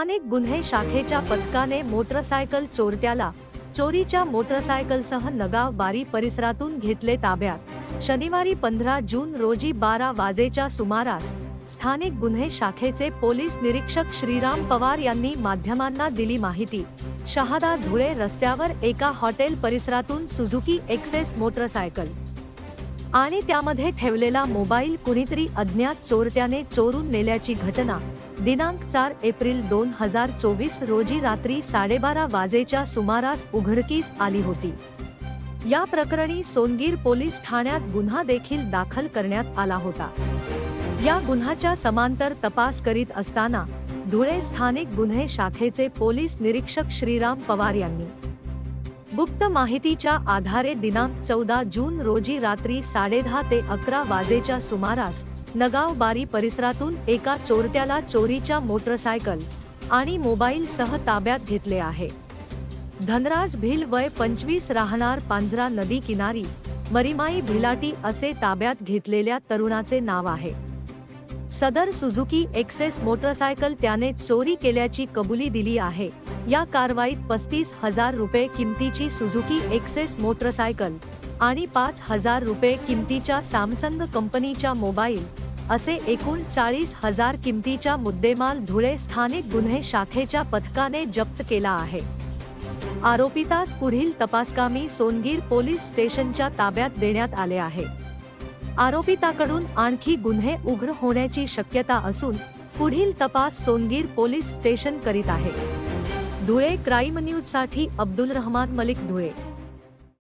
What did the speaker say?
स्थानिक गुन्हे शाखेच्या पथकाने मोटरसायकल चोरट्याला चोरीच्या मोटरसायकलसह नगाव बारी परिसरातून घेतले ताब्यात. शनिवारी पंधरा जून रोजी बारा वाजेच्या सुमारास स्थानिक गुन्हे शाखेचे पोलीस निरीक्षक श्रीराम पवार यांनी माध्यमांना दिली माहिती. शहादा धुळे रस्त्यावर एका हॉटेल परिसरातून सुझुकी एक्सेस मोटरसायकल आणि त्यामध्ये ठेवलेला मोबाईल कुणीतरी अज्ञात चोरट्याने चोरून नेल्याची घटना. दिनांक चार एप्रिल दोन हजार चोवीस रोजी रात्री साडेबारा वाजेच्या सुमारास उघडकीस आली होती. या प्रकरणी सोनगीर पोलीस ठाण्यात गुन्हा देखील दाखल करण्यात आला होता. या गुन्ह्याच्या समांतर तपास करीत असताना धुळे स्थानिक गुन्हे शाखेचे पोलीस निरीक्षक श्रीराम पवार यांनी गुप्त माहितीच्या आधारे दिनांक चौदा जून रोजी रात्री साडेदहा ते अकरा वाजेच्या सुमारास नगाव बारी परिसरातून एका चोरट्याला चोरीच्या मोटरसायकल आणि मोबाईल सह ताब्यात घेतले आहे. धनराज भिल वय पंचवीस राहणार पांजरा नदी किनारी मरिमाई भिलाटी असे ताब्यात घेतलेल्या तरुणाचे नाव आहे. सदर सुझुकी एक्सेस मोटरसायकल त्याने चोरी केल्याची कबुली दिली आहे. या कारवाईत पस्तीस हजार रुपये किमतीची सुझुकी एक्सेस मोटरसायकल आणि पाच हजार रुपये किमतीच्या सॅमसंग कंपनीच्या मोबाईल असे एकूण चाळीस हजार किमतीच्या मुद्देमाल धुळे स्थानिक गुन्हे शाखेच्या पथकाने जप्त केला आहे. आरोपितास पुढील तपासकामी सोनगीर पोलीस स्टेशनच्या ताब्यात देण्यात आले आहे. आरोपिताकडून आणखी गुन्हे उघड होण्याची शक्यता असून पुढील तपास सोनगीर पोलीस स्टेशन करीत आहे. धुळे क्राईम न्यूजसाठी अब्दुल रहमान मलिक धुळे.